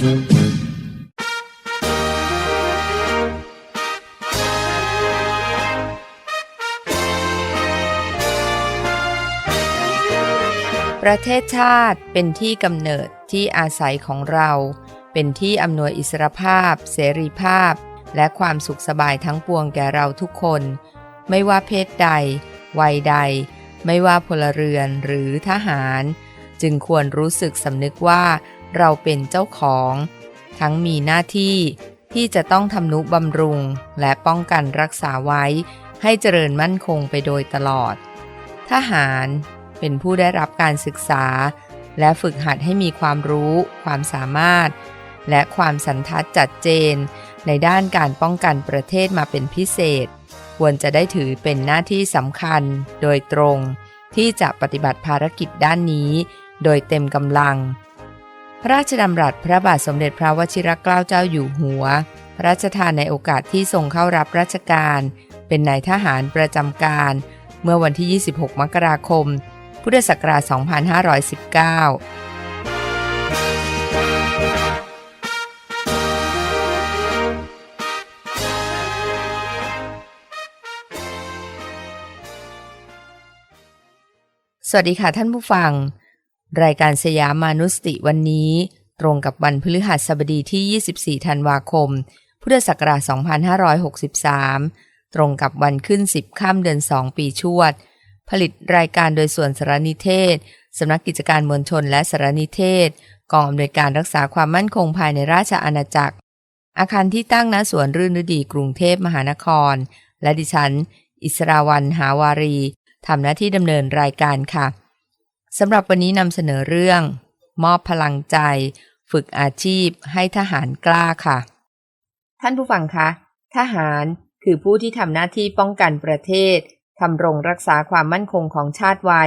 ประเทศชาติเป็นที่กำเนิดที่อาศัยของเรา เป็นที่อำนวยอิสรภาพ เสรีภาพ และความสุขสบายทั้งปวงแก่เราทุกคน ไม่ว่าเพศใด วัยใด ไม่ว่าพลเรือนหรือทหาร จึงควรรู้สึกสำนึกว่า เราเป็นเจ้าของ ทั้งมีหน้าที่ที่จะต้องทำนุบำรุงและป้องกันรักษาไว้ ให้เจริญมั่นคงไปโดยตลอด ทหารเป็นผู้ได้รับการศึกษา และฝึกหัดให้มีความรู้ ความสามารถ และความสันทัดจัดเจน ในด้านการป้องกันประเทศมาเป็นพิเศษ ควรจะได้ถือเป็นหน้าที่สำคัญโดยตรง ที่จะปฏิบัติภารกิจด้านนี้ โดยเต็มกำลัง พระราชดำรัสพระบาทสมเด็จพระวชิรเกล้าเจ้าอยู่หัว พระราชทานในโอกาสที่ทรงเข้ารับราชการ เป็นนายทหารประจำการ เมื่อวันที่ 26 มกราคม พุทธศักราช 2519สวัสดีค่ะท่านผู้ฟัง รายการสยามมานุสติวันนี้ ตรงกับวันพฤหัสบดีที่ 24 ธันวาคม พุทธศักราช 2563 ตรงกับวันขึ้น 10ค่ำเดือน 2 ปีชวด ผลิตรายการโดยส่วนสารนิเทศ สำนักกิจการมวลชนและสารนิเทศ กองอำนวยการรักษาความมั่นคงภายในราชอาณาจักร อาคารที่ตั้งณสวนรื่นฤดีกรุงเทพมหานคร และดิฉัน อิสราวันหาวารีทำหน้าที่ดำเนินรายการค่ะ สำหรับวันนี้นำเสนอเรื่อง มอบพลังใจ ฝึกอาชีพให้ทหารกล้าค่ะ ท่านผู้ฟังคะ ทหารคือผู้ที่ทำหน้าที่ป้องกันประเทศทำรงรักษาความมั่นคงของชาติไว้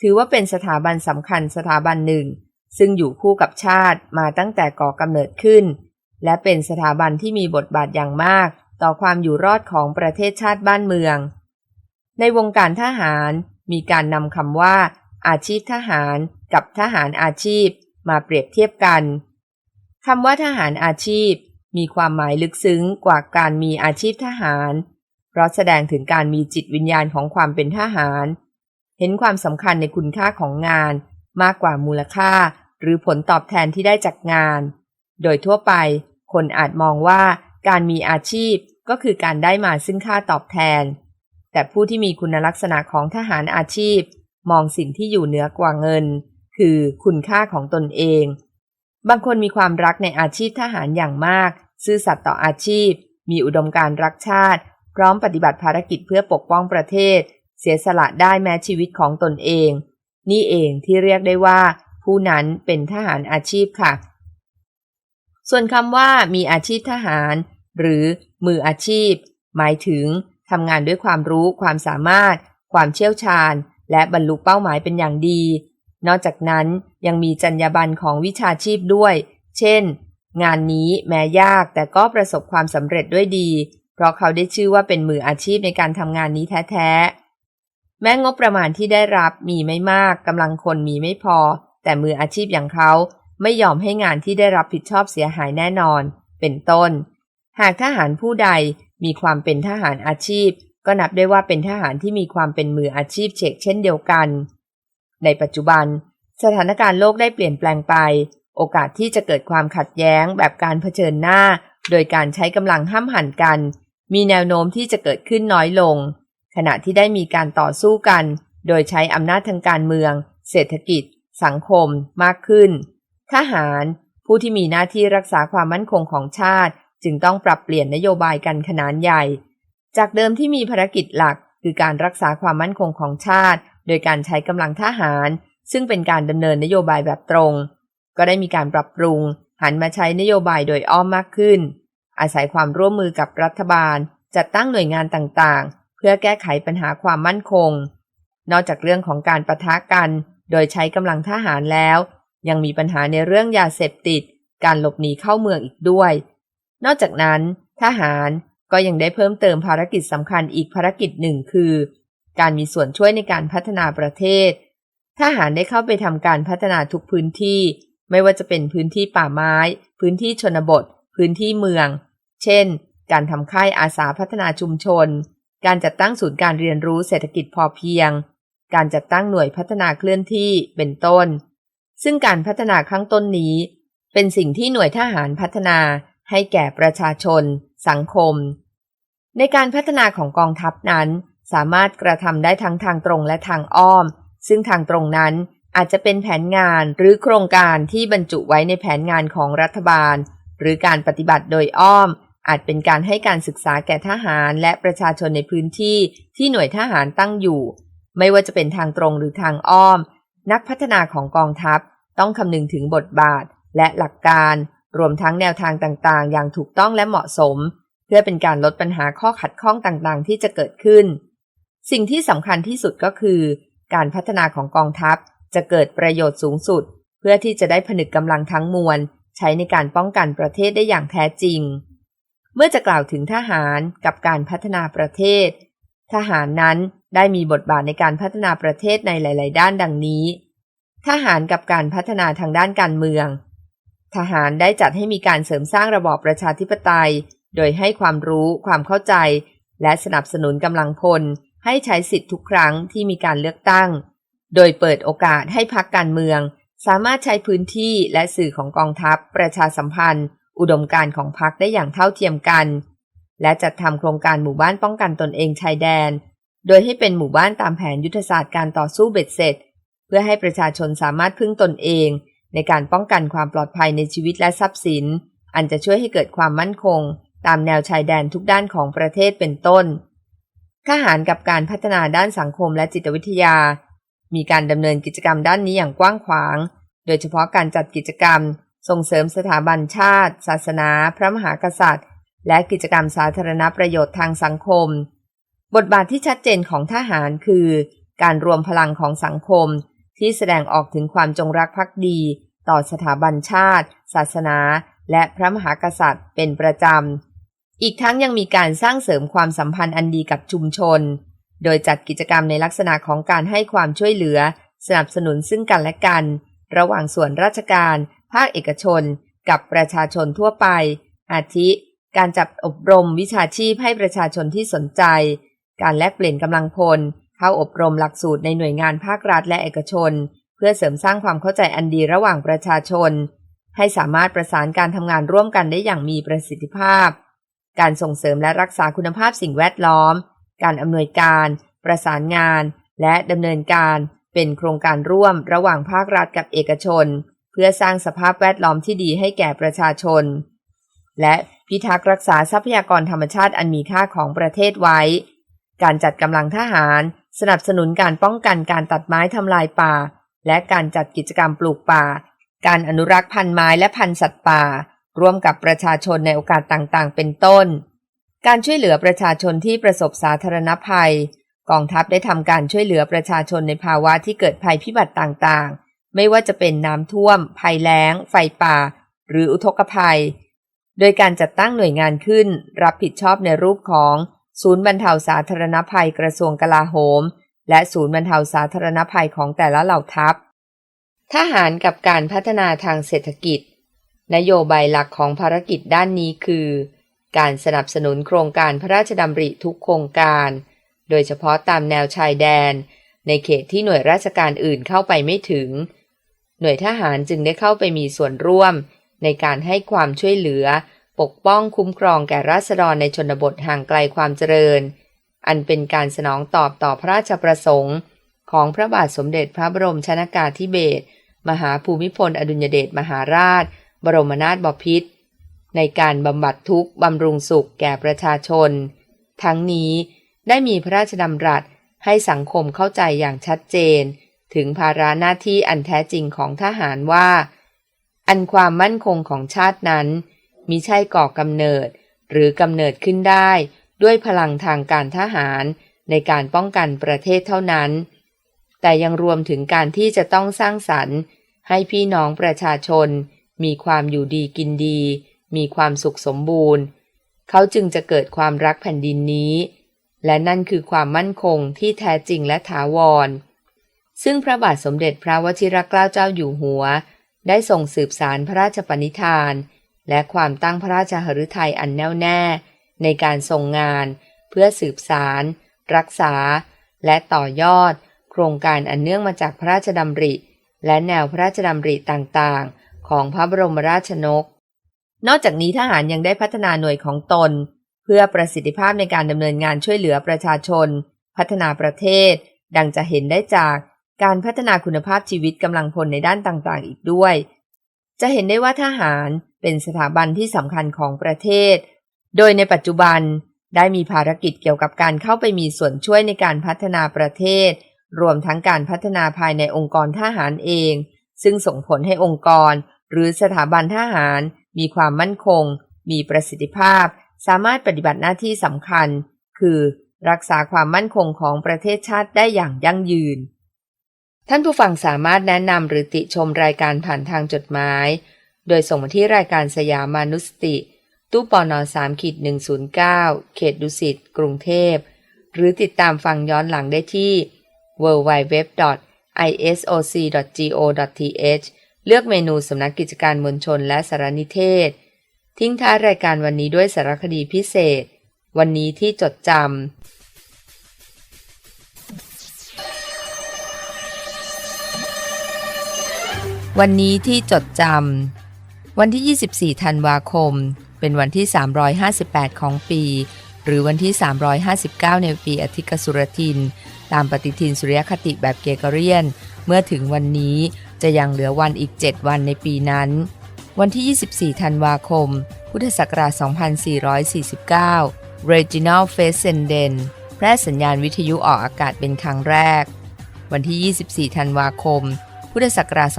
ถือว่าเป็นสถาบันสำคัญสถาบันหนึ่ง ซึ่งอยู่คู่กับชาติมาตั้งแต่ก่อกำเนิดขึ้น และเป็นสถาบันที่มีบทบาทอย่างมาก ต่อความอยู่รอดของประเทศชาติบ้านเมือง ในวงการทหารมีการนำคำว่า อาชีพทหารกับทหารอาชีพมาเปรียบเทียบกันคำว่าทหารอาชีพ มีความหมายลึกซึ้งกว่าการมีอาชีพทหาร เพราะแสดงถึงการมีจิตวิญญาณของความเป็นทหาร เห็นความสำคัญในคุณค่าของงาน มากกว่ามูลค่า หรือผลตอบแทนที่ได้จากงาน โดยทั่วไป คนอาจมองว่าการมีอาชีพก็คือการได้มาซึ่งค่าตอบแทน แต่ผู้ที่มีคุณลักษณะของทหารอาชีพ มองสิ่งที่อยู่เหนือกว่าเงิน คือคุณค่าของตนเอง บางคนมีความรักในอาชีพทหารอย่างมาก ซื่อสัตย์ต่ออาชีพ มีอุดมการณ์รักชาติ พร้อมปฏิบัติภารกิจเพื่อปกป้องประเทศ เสียสละได้แม้ชีวิตของตนเอง นี่เองที่เรียกได้ว่า ผู้นั้นเป็นทหารอาชีพค่ะ ส่วนคำว่ามีอาชีพทหาร หรือมืออาชีพ หมายถึงทำงานด้วยความรู้ความสามารถ ความเชี่ยวชาญ และบรรลุเป้าหมายเป็นอย่างดี นอกจากนั้นยังมีจรรยาบรรณของวิชาชีพด้วย เช่น งานนี้แม้ยากแต่ก็ประสบความสำเร็จด้วยดี เพราะเขาได้ชื่อว่าเป็นมืออาชีพในการทำงานนี้แท้ๆ แม้งบประมาณที่ได้รับมีไม่มากกำลังคนมีไม่พอ แต่มืออาชีพอย่างเขาไม่ยอมให้งานที่ได้รับผิดชอบเสียหายแน่นอน เป็นต้น หากทหารผู้ใดมีความเป็นทหารอาชีพ ก็นับได้ว่าเป็นทหารที่มีความเป็นมืออาชีพเชกเช่นเดียวกัน ในปัจจุบัน สถานการณ์โลกได้เปลี่ยนแปลงไป โอกาสที่จะเกิดความขัดแย้งแบบการเผชิญหน้า โดยการใช้กำลังห้ามหันกัน มีแนวโน้มที่จะเกิดขึ้นน้อยลง ขณะที่ได้มีการต่อสู้กัน โดยใช้อำนาจทางการเมือง เศรษฐกิจ สังคม มากขึ้น ทหารผู้ที่มีหน้าที่รักษาความมั่นคงของชาติ จึงต้องปรับเปลี่ยนนโยบายกันขนาดใหญ่ จากเดิมที่มีภารกิจหลัก คือการรักษาความมั่นคงของชาติ โดยการใช้กำลังทหาร ซึ่งเป็นการดำเนินนโยบายแบบตรง ก็ได้มีการปรับปรุง หันมาใช้นโยบายโดยอ้อมมากขึ้น อาศัยความร่วมมือกับรัฐบาล จัดตั้งหน่วยงานต่างๆ เพื่อแก้ไขปัญหาความมั่นคง นอกจากเรื่องของการประทะกัน โดยใช้กำลังทหารแล้ว ยังมีปัญหาในเรื่องยาเสพติด การหลบหนีเข้าเมืองอีกด้วย นอกจากนั้น ทหาร ก็ยังได้เพิ่มเติมภารกิจสำคัญอีกภารกิจหนึ่งคือ การมีส่วนช่วยในการพัฒนาประเทศ ทหารได้เข้าไปทำการพัฒนาทุกพื้นที่ ไม่ว่าจะเป็นพื้นที่ป่าไม้ พื้นที่ชนบท พื้นที่เมือง เช่น การทำค่ายอาสาพัฒนาชุมชน การจัดตั้งศูนย์การเรียนรู้เศรษฐกิจพอเพียง การจัดตั้งหน่วยพัฒนาเคลื่อนที่เป็นต้น ซึ่งการพัฒนาข้างต้นนี้ เป็นสิ่งที่หน่วยทหารพัฒนาให้แก่ประชาชน สังคม ในการพัฒนาของกองทัพนั้น สามารถกระทำได้ทั้งทางตรงและทางอ้อม ซึ่งทางตรงนั้นอาจจะเป็นแผนงานหรือโครงการที่บรรจุไว้ในแผนงานของรัฐบาล หรือการปฏิบัติโดยอ้อม อาจเป็นการให้การศึกษาแก่ทหารและประชาชนในพื้นที่ที่หน่วยทหารตั้งอยู่ ไม่ว่าจะเป็นทางตรงหรือทางอ้อม นักพัฒนาของกองทัพต้องคำนึงถึงบทบาทและหลักการ รวมทั้งแนวทางต่างๆ อย่างถูกต้องและเหมาะสม เพื่อเป็นการลดปัญหาข้อขัดข้องต่างๆ ที่จะเกิดขึ้น สิ่งที่สำคัญที่สุดก็คือ การพัฒนาของกองทัพจะเกิดประโยชน์สูงสุด เพื่อที่จะได้ผนึกกำลังทั้งมวล ใช้ในการป้องกันประเทศได้อย่างแท้จริง เมื่อจะกล่าวถึงทหารกับการพัฒนาประเทศ ทหารนั้นได้มีบทบาทในการพัฒนาประเทศในหลาย ๆ ด้านดังนี้ ทหารกับการพัฒนาทางด้านการเมือง ทหารได้จัดให้มีการเสริมสร้างระบอบประชาธิปไตย โดยให้ความรู้ความเข้าใจ และสนับสนุนกำลังพล ให้ใช้สิทธิ์ทุกครั้งที่มีการเลือกตั้ง โดยเปิดโอกาสให้พักการเมือง สามารถใช้พื้นที่และสื่อของกองทัพ ประชาสัมพันธ์ อุดมการของพักได้อย่างเท่าเทียมกัน และจัดทำโครงการหมู่บ้านป้องกันตนเองชายแดน โดยให้เป็นหมู่บ้านตามแผนยุทธศาสตร์การต่อสู้เบ็ดเสร็จ เพื่อให้ประชาชนสามารถพึ่งตนเอง ในการป้องกันความปลอดภัยในชีวิตและทรัพย์สิน อันจะช่วยให้เกิดความมั่นคง ตามแนวชายแดนทุกด้านของประเทศเป็นต้นทหารกับการพัฒนาด้านสังคมและจิตวิทยา มีการดำเนินกิจกรรมด้านนี้อย่างกว้างขวาง โดยเฉพาะการจัดกิจกรรม ส่งเสริมสถาบันชาติ ศาสนา พระมหากษัตริย์ และกิจกรรมสาธารณประโยชน์ทางสังคม บทบาทที่ชัดเจนของทหารคือ การรวมพลังของสังคม ที่แสดงออกถึงความจงรักภักดี ต่อสถาบันชาติ ศาสนา และพระมหากษัตริย์เป็นประจำ อีกทั้งยังมีการสร้างเสริมความสัมพันธ์อันดีกับชุมชน โดยจัดกิจกรรมในลักษณะของการให้ความช่วยเหลือ สนับสนุนซึ่งกันและกัน ระหว่างส่วนราชการ ภาคเอกชน กับประชาชนทั่วไป อาทิ การจัดอบรมวิชาชีพให้ประชาชนที่สนใจ การแลกเปลี่ยนกำลังพล เข้าอบรมหลักสูตรในหน่วยงานภาครัฐและเอกชน เพื่อเสริมสร้างความเข้าใจอันดีระหว่างประชาชน ให้สามารถประสานการทำงานร่วมกันได้อย่างมีประสิทธิภาพ การส่งเสริมและรักษาคุณภาพสิ่งแวดล้อม การอำนวยการ ประสานงาน และดำเนินการ เป็นโครงการร่วมระหว่างภาครัฐกับเอกชน เพื่อสร้างสภาพแวดล้อมที่ดีให้แก่ประชาชน และพิทักษ์รักษาทรัพยากรธรรมชาติอันมีค่าของประเทศไว้ การจัดกำลังทหาร สนับสนุนการป้องกันการตัดไม้ทำลายป่า และการจัดกิจกรรมปลูกป่า การอนุรักษ์พันธุ์ไม้และพันธุ์สัตว์ป่า ร่วมกับประชาชนในโอกาสต่างๆ เป็นต้น การช่วยเหลือประชาชนที่ประสบสาธารณภัย กองทัพได้ทำการช่วยเหลือประชาชนในภาวะที่เกิดภัยพิบัติต่างๆ ไม่ว่าจะเป็นน้ำท่วม ภัยแล้ง ไฟป่า หรืออุทกภัย โดยการจัดตั้งหน่วยงานขึ้น รับผิดชอบในรูปของ ศูนย์บรรเทาสาธารณภัยกระทรวงกลาโหม และศูนย์บรรเทาสาธารณภัยของแต่ละเหล่าทัพ ทหารกับการพัฒนาทางเศรษฐกิจ นโยบายหลักของภารกิจด้านนี้คือ การสนับสนุนโครงการพระราชดำริทุกโครงการ โดยเฉพาะตามแนวชายแดน ในเขตที่หน่วยราชการอื่นเข้าไปไม่ถึง หน่วยทหารจึงได้เข้าไปมีส่วนร่วม ในการให้ความช่วยเหลือ ปกป้องคุ้มครองแก่ราษฎรในชนบทห่างไกลความเจริญ อันเป็นการสนองตอบต่อพระราชประสงค์ ของพระบาทสมเด็จพระบรมชนากาธิเบศรมหาภูมิพลอดุลยเดชมหาราช บรมนาถบพิตรในการบำบัดทุกข์บำรุงสุขแก่ประชาชน ทั้งนี้ได้มีพระราชดำรัสให้สังคมเข้าใจอย่างชัดเจน ถึงภาระหน้าที่อันแท้จริงของทหารว่า อันความมั่นคงของชาตินั้น มิใช่ก่อกำเนิด หรือกำเนิดขึ้นได้ ด้วยพลังทางการทหารในการป้องกันประเทศเท่านั้น แต่ยังรวมถึงการที่จะต้องสร้างสรรค์ให้พี่น้องประชาชน มีความอยู่ดีกินดี มีความสุขสมบูรณ์ เขาจึงจะเกิดความรักแผ่นดินนี้ และนั่นคือความมั่นคงที่แท้จริงและถาวร ซึ่งพระบาทสมเด็จพระวชิรเกล้าเจ้าอยู่หัว ได้ส่งสืบสารพระราชปณิธาน และความตั้งพระราชหฤทัยอันแน่วแน่ ในการทรงงาน เพื่อสืบสาร รักษา และต่อยอด โครงการอันเนื่องมาจากพระราชดำริ และแนวพระราชดำริต่างๆ ของพระบรมราชนก นอกจากนี้ทหารยังได้พัฒนาหน่วยของตน เพื่อประสิทธิภาพในการดำเนินงานช่วยเหลือประชาชน พัฒนาประเทศ ดังจะเห็นได้จากการพัฒนาคุณภาพชีวิตกำลังพลในด้านต่างๆ อีกด้วย จะเห็นได้ว่าทหาร เป็นสถาบันที่สำคัญของประเทศ โดยในปัจจุบันได้มีภารกิจเกี่ยวกับการเข้าไปมีส่วนช่วยในการพัฒนาประเทศ รวมทั้งการพัฒนาภายในองค์กรทหารเอง ซึ่งส่งผลให้องค์กร หรือสถาบันทหาร มีความมั่นคง มีประสิทธิภาพ สามารถปฏิบัติหน้าที่สำคัญ คือรักษาความมั่นคงของประเทศชาติได้อย่างยั่งยืน ท่านผู้ฟังสามารถแนะนำหรือติชมรายการผ่านทางจดหมาย โดยส่งมาที่รายการสยามมานุสติ ตู้ปอนอ3ขีด109 เขตดุสิต กรุงเทพ หรือติดตามฟังย้อนหลังได้ที่ www.isoc.go.th เลือกเมนูสำนักกิจการมวลชนและสารนิเทศ ทิ้งท้ายรายการวันนี้ด้วยสารคดีพิเศษ วันนี้ที่จดจำวันนี้ที่จดจำ วันที่ 24 ธันวาคม เป็นวันที่ 358 ของปี หรือวันที่ 359 ในปีอธิกสุรทิน ตามปฏิทินสุริยคติแบบเกเกเรียน เมื่อถึงวันนี้จะยังเหลือวันอีก 7 วันในปีนั้น วันที่ 24 ธันวาคม พุทธศักราช 2449 Reginald f a c e n d e n แพร่สัญญาณวิทยุออกอากาศเป็นครั้งแรก วันที่ 24 ธันวาคม พุทธศักราช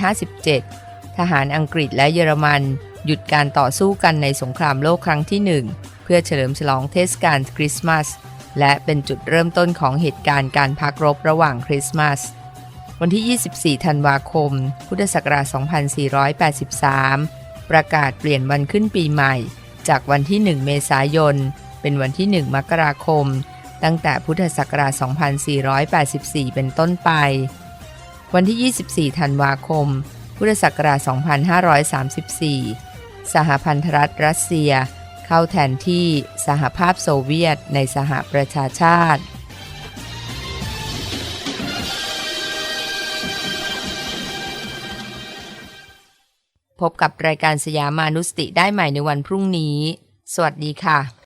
2457 ทหารอังกฤษและเยอรมัน หยุดการต่อสู้กันในสงครามโลกครั้งที่1เพื่อเฉลิมฉลองเทศกาลคริสต์มาสและเป็นจุดเริ่มต้นของเหตุการณ์การพักรบระหว่างคริสต์มาสวันที่ 24 ธันวาคม พุทธศักราช 2483 ประกาศเปลี่ยนวันขึ้นปีใหม่ จากวันที่ 1 เมษายน เป็นวันที่ 1 มกราคม ตั้งแต่พุทธศักราช 2484 เป็นต้นไป วันที่ 24 ธันวาคม พุทธศักราช 2534 สหพันธรัฐรัสเซีย เข้าแทนที่สหภาพโซเวียตในสหประชาชาติ พบกับรายการสยามานุสติได้ใหม่ในวันพรุ่งนี้ สวัสดีค่ะ